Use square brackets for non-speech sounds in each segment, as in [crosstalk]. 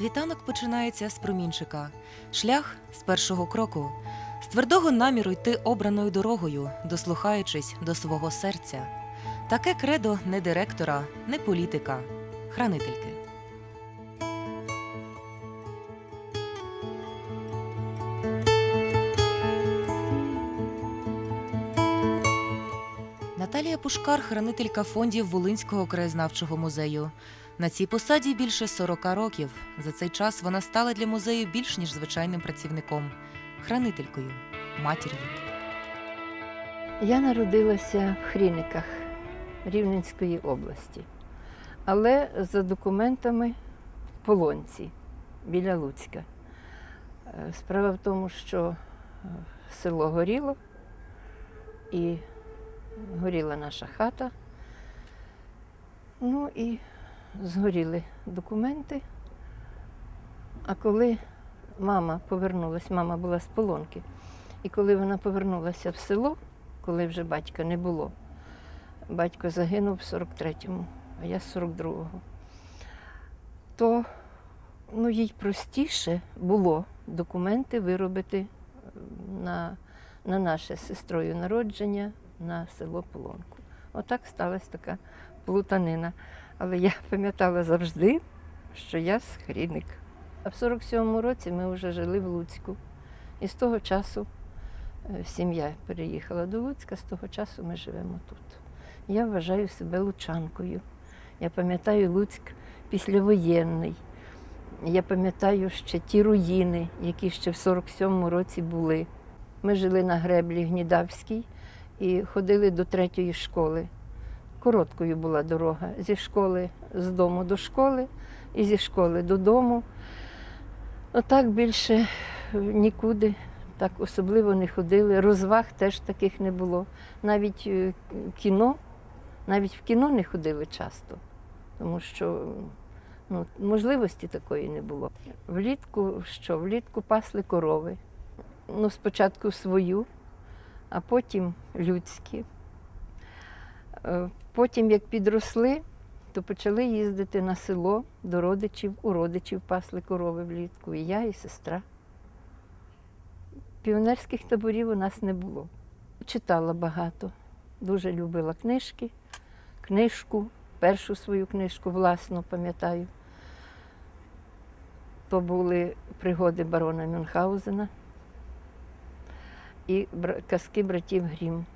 Світанок починається з промінчика, шлях з першого кроку, з твердого наміру йти обраною дорогою, дослухаючись до свого серця. Таке кредо не директора, не політика, хранительки. Наталія Пушкар, хранителька фондів Волинського краєзнавчого музею. На цій посаді більше 40 років. За цей час вона стала для музею більш ніж звичайним працівником, хранителькою, матір'ю. Я народилася в Хріниках Рівненської області, але за документами в Полонці біля Луцька. Е, Справа в тому, що е, село горіло і горіла наша хата. Ну і згоріли документи. А коли мама повернулася, мама була з полонки, і коли вона повернулася в село, коли вже батька не було. Батько загинув в 43-му, а я з 42-го. То ну, їй простіше було документи виробити на, на наше сестрою народження на село Полонку. Отак сталася така плутанина. Але я пам'ятала завжди, що я з А в 47-му році ми вже жили в Луцьку. І з того часу Е, сім'я переїхала до Луцька, з того часу ми живемо тут. Я вважаю себе лучанкою. Я пам'ятаю Луцьк післявоєнний. Я пам'ятаю ще ті руїни, які ще в 47-му році були. Ми жили на греблі Гнідавській і ходили до третьої школи. Короткою була дорога зі школи з дому до школи і зі школи додому. Отак більше нікуди так особливо не ходили. Розваг теж таких не було. Навіть е, кіно, навіть в кіно не ходили часто, тому що ну, можливості такої не було. Влітку що? Влітку пасли корови. Ну, спочатку свою, а потім людські. Е, Потім, як підросли, то почали їздити на село до родичів, у родичів пасли корови влітку. І я, і сестра. Піонерських таборів у нас не було. Читала багато, дуже любила книжки, книжку, першу свою книжку власну пам'ятаю. То були пригоди барона Мюнхгаузена і казки братів Грім.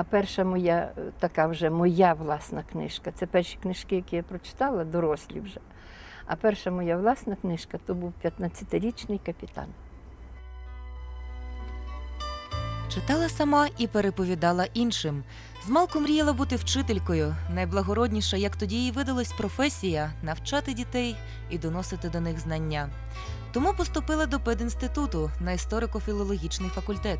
А перша моя, е, така вже моя власна книжка, це перші книжки, які я прочитала, дорослі вже. А перша моя власна книжка то був 15-річний капітан. Читала сама і переповідала іншим. Змалку мріяла бути вчителькою. Найблагородніша, як тоді їй видалась професія навчати дітей і доносити до них знання. Тому поступила до пединституту на історико-філологічний факультет.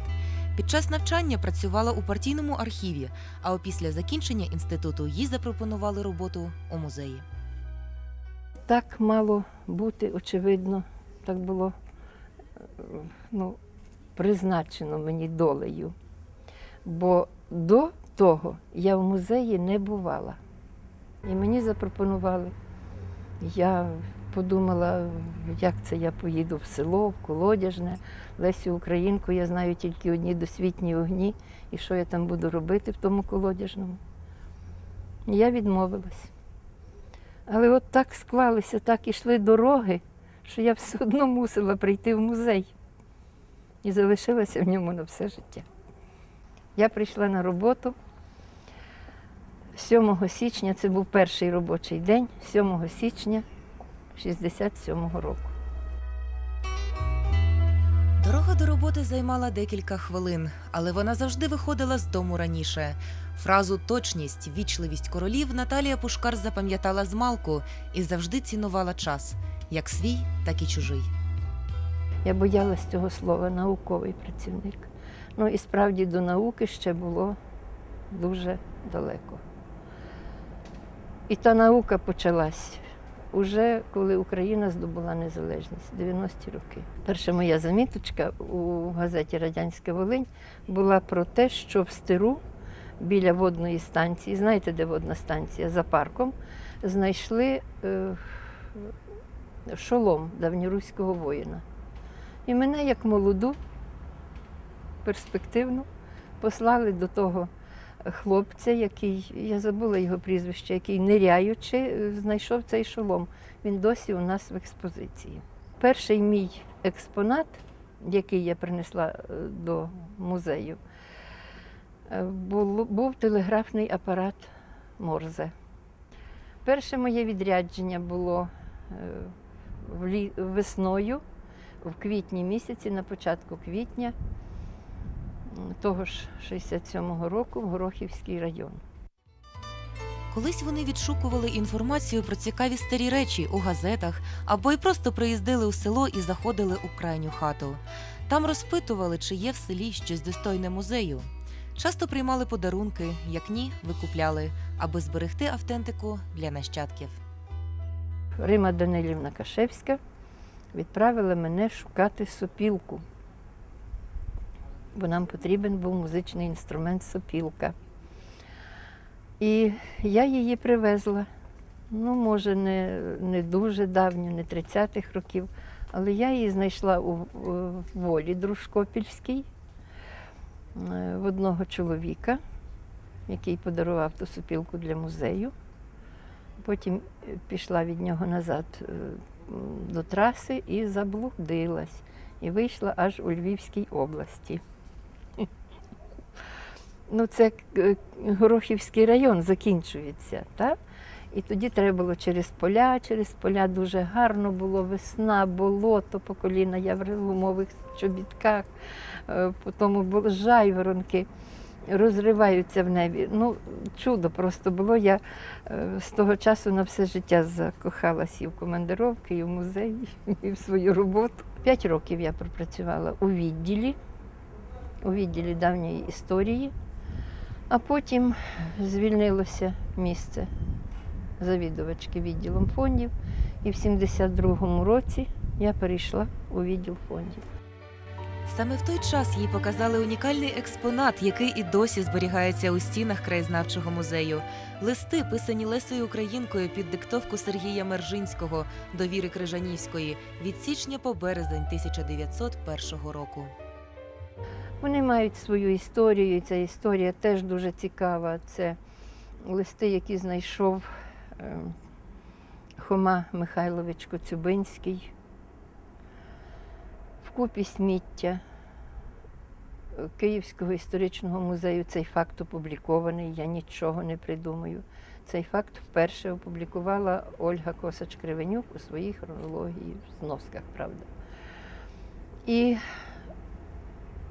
Під час навчання працювала у партійному архіві, а опісля закінчення інституту їй запропонували роботу у музеї. Так мало бути, очевидно, так було е, ну, призначено мені долею. Бо до того я в музеї не бувала. І мені запропонували. Я подумала, як це я поїду в село, в Колодяжне, Лесю Українку, я знаю тільки одні досвітні огні, і що я там буду робити в тому колодяжному. Я відмовилась. Але от так склалися, так ішли дороги, що я все одно мусила прийти в музей і залишилася в ньому на все життя. Я прийшла на роботу 7 січня, це був перший робочий день, 7 січня 67-го року. Дорога до роботи займала декілька хвилин, але вона завжди виходила з дому раніше. Фразу точність, вічливість королів Наталія Пушкар запам'ятала з малку і завжди цінувала час як свій, так і чужий. Я боялась цього слова науковий працівник. Ну і справді до науки ще було дуже далеко. І та наука почалась уже коли Україна здобула незалежність, 90-ті роки. Перша моя заміточка у газеті Радянська Волинь була про те, що в стиру біля водної станції, знаєте, де водна станція, за парком, знайшли е, шолом давньоруського воїна. І мене, як молоду, перспективну, послали до того хлопця, який, я забула його прізвище, який ниряючи, е, знайшов цей шолом. Він досі у нас в експозиції. Перший мій експонат, який я принесла е, до музею, е, був телеграфний апарат Морзе. Перше моє відрядження було весною, в квітні місяці, на початку квітня того ж 67-го року в Горохівський район. Колись вони відшукували інформацію про цікаві старі речі у газетах або й просто приїздили у село і заходили у крайню хату. Там розпитували, чи є в селі щось достойне музею. Часто приймали подарунки, як ні, викупляли, аби зберегти автентику для нащадків. Рима Данилівна Кашевська відправила мене шукати сопілку, бо нам потрібен був музичний інструмент сопілка. І я її привезла. Ну, може, не, не дуже давню, не 30-х років, але я її знайшла у, в волі Дружкопільській е, в одного чоловіка, який подарував ту сопілку для музею. Потім пішла від нього назад е, до траси і заблудилась. І вийшла аж у Львівській області. Ну, це е, Горохівський район закінчується, так? І тоді треба було через поля, через поля дуже гарно було, весна, болото по коліна, я в гумових чобітках, е, потім були жайворонки, розриваються в небі. Ну, чудо просто було. Я е, з того часу на все життя закохалася і в командировки, і в музей, [laughs] і в свою роботу. П'ять років я пропрацювала у відділі, у відділі давньої історії, а потім звільнилося місце завідувачки відділом фондів. І в 72-му році я перейшла у відділ фондів. Саме в той час їй показали унікальний експонат, який і досі зберігається у стінах краєзнавчого музею. Листи, писані Лесею Українкою під диктовку Сергія Мержинського до Віри Крижанівської від січня по березень 1901 року. Вони мають свою історію, і ця історія теж дуже цікава. Це листи, які знайшов е, Хома Михайлович Коцюбинський. Вкупі сміття е, Київського історичного музею цей факт опублікований, я нічого не придумаю. Цей факт вперше опублікувала Ольга Косач Кривенюк у своїй хронології, в зносках, правда. І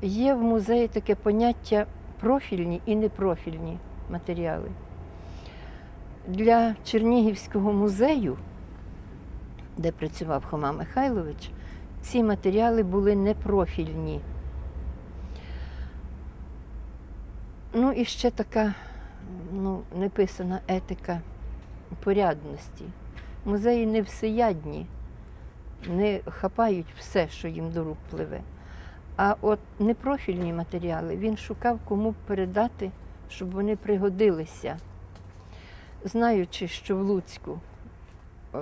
Є в музеї таке поняття профільні і непрофільні матеріали. Для Чернігівського музею, де працював Хома Михайлович, ці матеріали були непрофільні. Ну і ще така ну, неписана етика порядності. Музеї не всеядні, не хапають все, що їм до рук пливе. А от непрофільні матеріали він шукав, кому передати, щоб вони пригодилися. Знаючи, що в Луцьку е,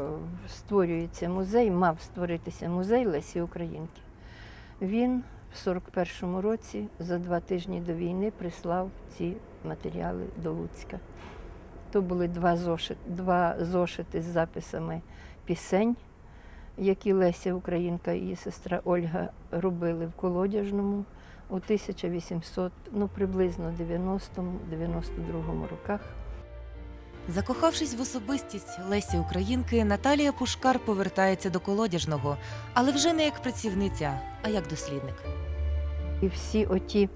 створюється музей, мав створитися музей Лесі Українки, він в 41-му році за два тижні до війни прислав ці матеріали до Луцька. То були два зошити, два зошити з записами пісень які Леся Українка і її сестра Ольга робили в колодяжному у 1800, ну приблизно 90-92 роках. Закохавшись в особистість Лесі Українки, Наталія Пушкар повертається до колодяжного, але вже не як працівниця, а як дослідник. І всі оті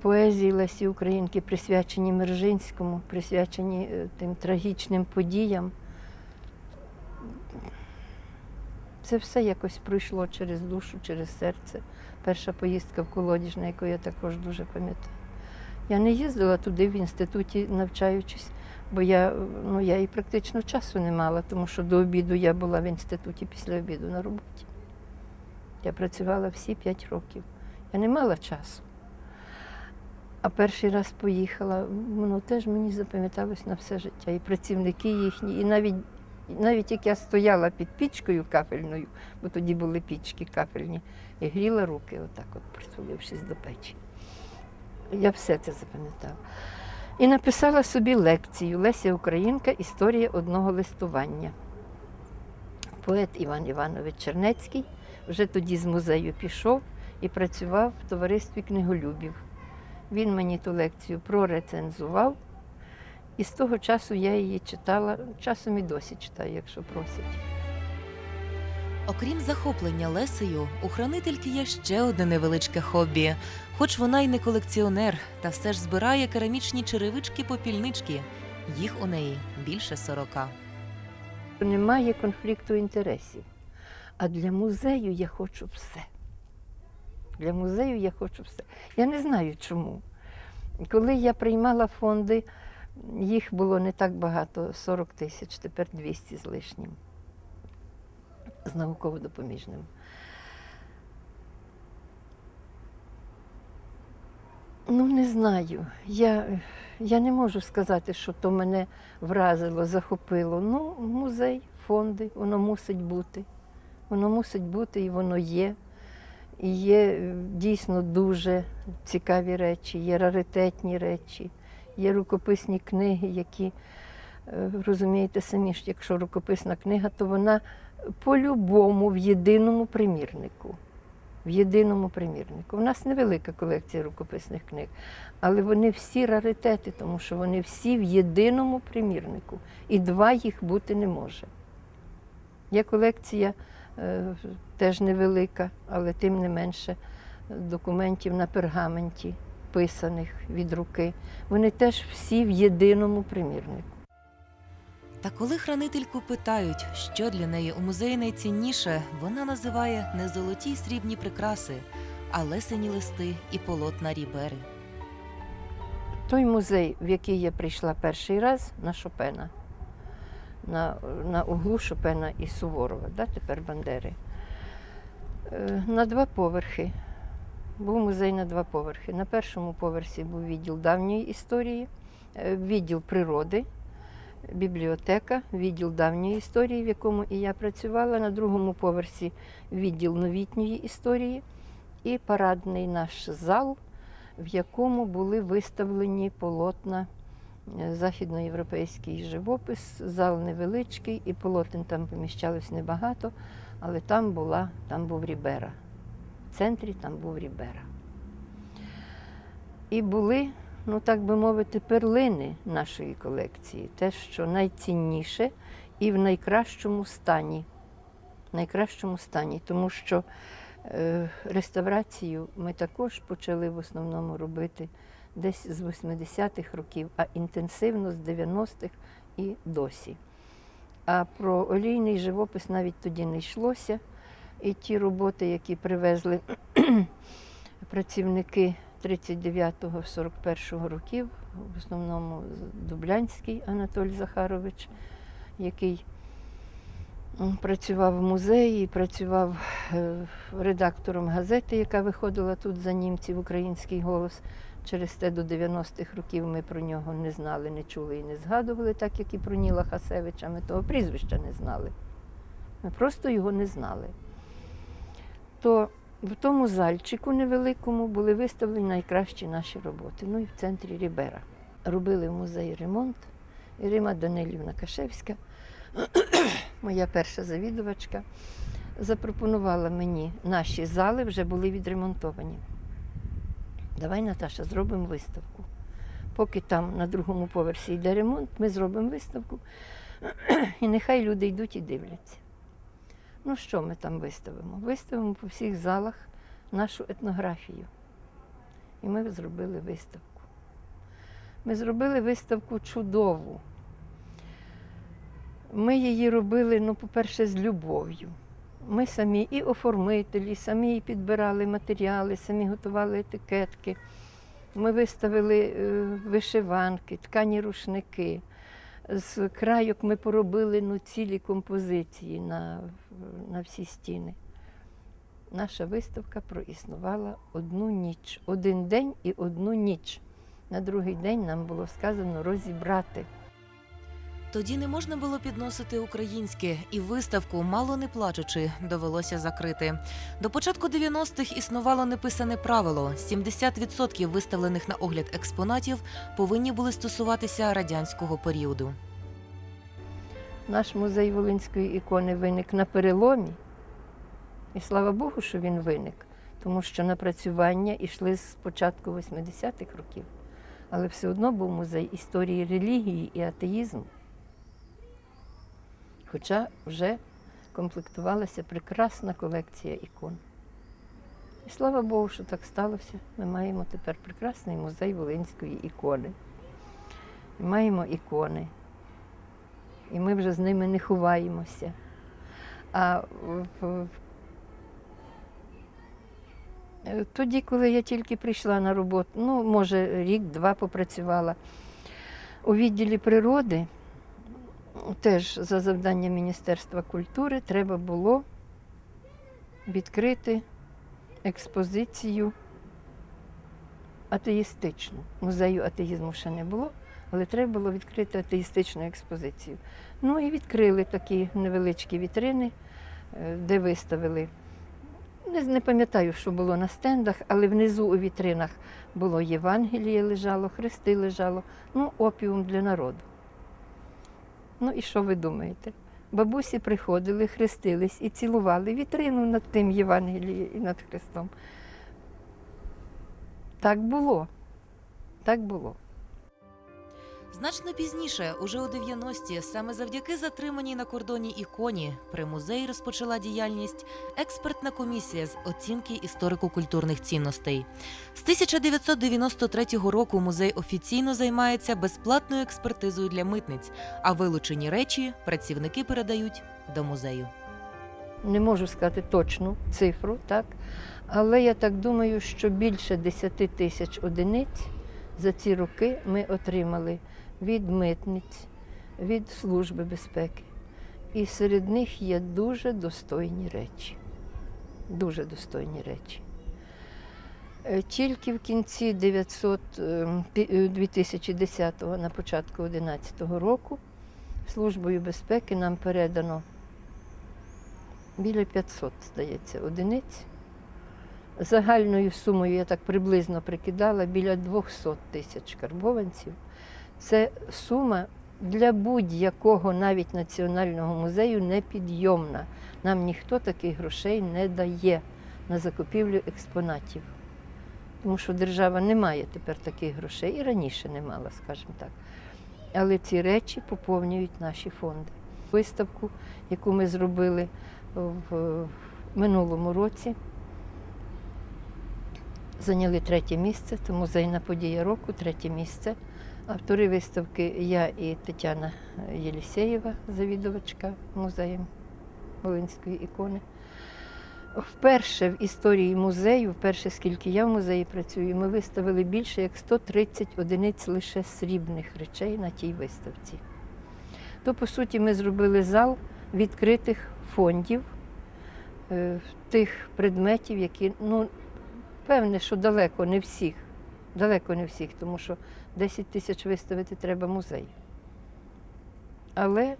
поезії Лесі Українки присвячені Мержинському, присвячені е, тим трагічним подіям. Це все якось пройшло через душу, через серце. Перша поїздка в колодіжне, яку я також дуже пам'ятаю. Я не їздила туди в інституті, навчаючись, бо я, ну, я і практично часу не мала, тому що до обіду я була в інституті після обіду на роботі. Я працювала всі п'ять років. Я не мала часу. А перший раз поїхала, воно теж мені запам'яталось на все життя. І працівники їхні, і навіть навіть як я стояла під пічкою кафельною, бо тоді були пічки кафельні, і гріла руки, отак от притулившись до печі. Я все це запам'ятала. І написала собі лекцію Леся Українка Історія одного листування. Поет Іван Іванович Чернецький вже тоді з музею пішов і працював в товаристві книголюбів. Він мені ту лекцію прорецензував, і з того часу я її читала, часом і досі читаю, якщо просять. Окрім захоплення Лесею, у хранительки є ще одне невеличке хобі. Хоч вона й не колекціонер, та все ж збирає керамічні черевички-попільнички. Їх у неї більше сорока. Немає конфлікту інтересів. А для музею я хочу все. Для музею я хочу все. Я не знаю чому. Коли я приймала фонди, їх було не так багато 40 тисяч, тепер 200 з лишнім. З науково-допоміжним. Ну, не знаю. Я, я не можу сказати, що то мене вразило, захопило. Ну, музей, фонди, воно мусить бути. Воно мусить бути і воно є. І є е, дійсно дуже цікаві речі, є раритетні речі, є рукописні книги, які, е, розумієте самі ж, якщо рукописна книга, то вона по-любому в єдиному примірнику. В єдиному примірнику. У нас невелика колекція рукописних книг, але вони всі раритети, тому що вони всі в єдиному примірнику. І два їх бути не може. Є колекція е, теж невелика, але тим не менше документів на пергаменті, писаних від руки. Вони теж всі в єдиному примірнику. Та коли хранительку питають, що для неї у музеї найцінніше, вона називає не золоті й срібні прикраси, а лесені листи і полотна рібери. Той музей, в який я прийшла перший раз на Шопена, на, на углу Шопена і Суворова, да, тепер Бандери, е, на два поверхи. Був музей на два поверхи. На першому поверсі був відділ давньої історії, е, відділ природи, бібліотека, відділ давньої історії, в якому і я працювала. На другому поверсі відділ новітньої історії і парадний наш зал, в якому були виставлені полотна е, західноєвропейський живопис, зал невеличкий, і полотен там поміщалось небагато, але там була, там був Рібера. Центрі там був Рібера. І були, ну так би мовити, перлини нашої колекції, те, що найцінніше і в найкращому стані. В найкращому стані, тому що Е, Реставрацію ми також почали в основному робити десь з 80-х років, а інтенсивно з 90-х і досі. А про олійний живопис навіть тоді не йшлося. І ті роботи, які привезли [clears throat] працівники 39-41 років, в основному Дублянський Анатолій Захарович, який Працював в музеї, працював е, редактором газети, яка виходила тут за німців, український голос. Через те до 90-х років ми про нього не знали, не чули і не згадували, так як і про Ніла Хасевича. Ми того прізвища не знали. Ми просто його не знали. То в тому зальчику невеликому були виставлені найкращі наші роботи. Ну і в центрі Рібера. Робили в музеї ремонт. Ірима Данилівна Кашевська [clears throat] моя перша завідувачка, запропонувала мені, наші зали вже були відремонтовані. Давай, Наташа, зробимо виставку. Поки там на другому поверсі йде ремонт, ми зробимо виставку, [clears throat] і нехай люди йдуть і дивляться. Ну, що ми там виставимо? Виставимо по всіх залах нашу етнографію. І ми зробили виставку. Ми зробили виставку чудову. Ми її робили, ну, по-перше, з любов'ю. Ми самі і оформителі, самі підбирали матеріали, самі готували етикетки. Ми виставили е, вишиванки, ткані рушники. З крайок ми поробили ну, цілі композиції на, на всі стіни. Наша виставка проіснувала одну ніч, один день і одну ніч. На другий день нам було сказано розібрати. Тоді не можна було підносити українське, і виставку, мало не плачучи, довелося закрити. До початку 90-х існувало неписане правило: 70% виставлених на огляд експонатів повинні були стосуватися радянського періоду. Наш музей Волинської ікони виник на переломі. І слава Богу, що він виник, тому що напрацювання йшли з початку 80-х років. Але все одно був музей історії релігії і атеїзму. Хоча вже комплектувалася прекрасна колекція ікон. І слава Богу, що так сталося. Ми маємо тепер прекрасний музей Волинської ікони. І маємо ікони, і ми вже з ними не ховаємося. А тоді, коли я тільки прийшла на роботу, ну, може, рік-два попрацювала у відділі природи, теж за завданням Міністерства культури, треба було відкрити експозицію атеїстичну. Музею атеїзму ще не було але треба було відкрити атеїстичну експозицію. Ну і відкрили такі невеличкі вітрини, е, де виставили. Не, пам'ятаю, що було на стендах, але внизу у вітринах було Євангеліє лежало, хрести лежало, ну, опіум для народу. Ну і що ви думаєте? Бабусі приходили, хрестились і цілували вітрину над тим Євангелієм і над Христом. Так було. Так було. Значно пізніше, уже у 90-ті, саме завдяки затриманій на кордоні іконі, при музеї розпочала діяльність експертна комісія з оцінки історико-культурних цінностей. З 1993 року музей офіційно займається безплатною експертизою для митниць, а вилучені речі працівники передають до музею. не можу сказати точну цифру, так? але я так думаю, що більше 10 тисяч одиниць за ці роки ми отримали від митниць, від Служби безпеки. І серед них є дуже достойні речі. Дуже достойні речі. Е, Тільки в кінці 900, ем, пі- е, 2010-го, на початку 2011 року, Службою безпеки нам передано біля 500, здається, одиниць. Загальною сумою, я так приблизно прикидала, біля 200 тисяч карбованців. Це сума для будь-якого навіть національного музею непідйомна. Нам ніхто таких грошей не дає на закупівлю експонатів. Тому що держава не має тепер таких грошей і раніше не мала, скажімо так. Але ці речі поповнюють наші фонди. Виставку, яку ми зробили в минулому році. Зайняли третє місце, то музейна подія року, третє місце. Автори виставки я і Тетяна Єлісєєва, завідувачка музею Волинської ікони. Вперше в історії музею, вперше скільки я в музеї працюю, ми виставили більше як 130 одиниць лише срібних речей на тій виставці. То, по суті, ми зробили зал відкритих фондів е, тих предметів, які, ну, певне, що далеко не всіх, далеко не всіх, тому що 10 тисяч виставити треба музей. Але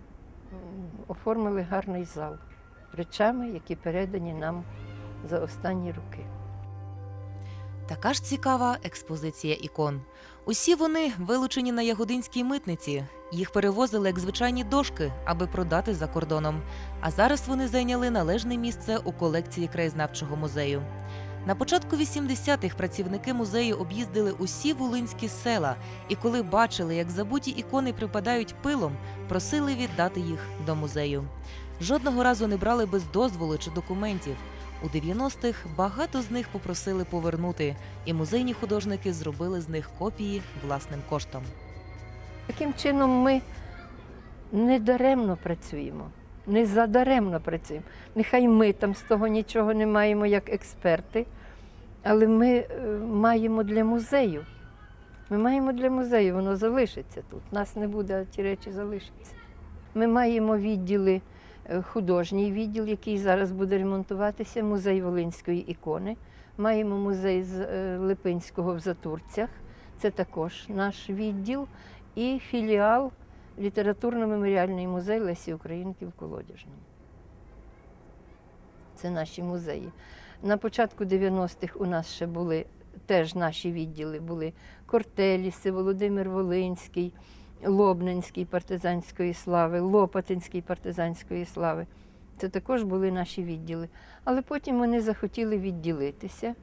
оформили гарний зал речами, які передані нам за останні роки. Така ж цікава експозиція ікон. Усі вони вилучені на Ягодинській митниці. Їх перевозили як звичайні дошки, аби продати за кордоном. А зараз вони зайняли належне місце у колекції краєзнавчого музею. На початку 80-х працівники музею об'їздили усі волинські села, і коли бачили, як забуті ікони припадають пилом, просили віддати їх до музею. Жодного разу не брали без дозволу чи документів. У 90-х багато з них попросили повернути, і музейні художники зробили з них копії власним коштом. Таким чином ми не даремно працюємо, не задаремно працюємо. Нехай ми там з того нічого не маємо як експерти, але ми е, маємо для музею. Ми маємо для музею, воно залишиться тут. Нас не буде, а ті речі залишаться. Ми маємо відділи, е, художній відділ, який зараз буде ремонтуватися, музей Волинської ікони. Маємо музей з е, Липинського в Затурцях. Це також наш відділ і філіал літературно-меморіальний музей Лесі Українки в Колодяжному. Це наші музеї. На початку 90-х у нас ще були теж наші відділи були Кортеліси, Володимир Волинський, Лобненський партизанської слави, Лопатинський партизанської слави. Це також були наші відділи. Але потім вони захотіли відділитися.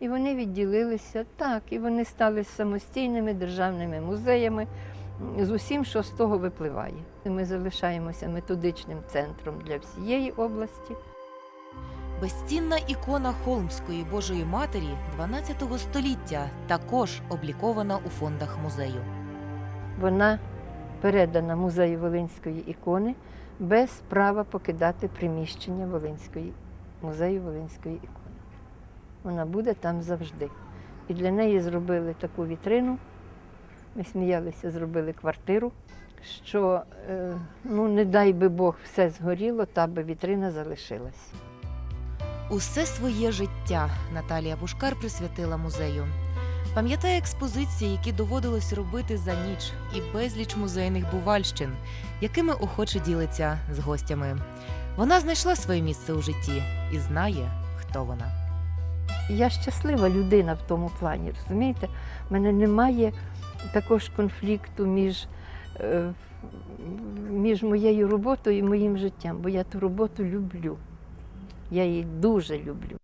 І вони відділилися так, і вони стали самостійними державними музеями з усім, що з того випливає. Ми залишаємося методичним центром для всієї області. Безцінна ікона Холмської Божої Матері 12 століття також облікована у фондах музею. Вона передана музею Волинської ікони без права покидати приміщення Волинської, музею Волинської ікони. Вона буде там завжди. І для неї зробили таку вітрину. Ми сміялися, зробили квартиру, що е, ну, не дай би Бог все згоріло, та би вітрина залишилась. Усе своє життя Наталія Пушкар присвятила музею. Пам'ятає експозиції, які доводилось робити за ніч, і безліч музейних бувальщин, якими охоче ділиться з гостями. Вона знайшла своє місце у житті і знає, хто вона. Я щаслива людина в тому плані, розумієте? У мене немає також конфлікту між, е, між моєю роботою і моїм життям, бо я ту роботу люблю. Я її дуже люблю.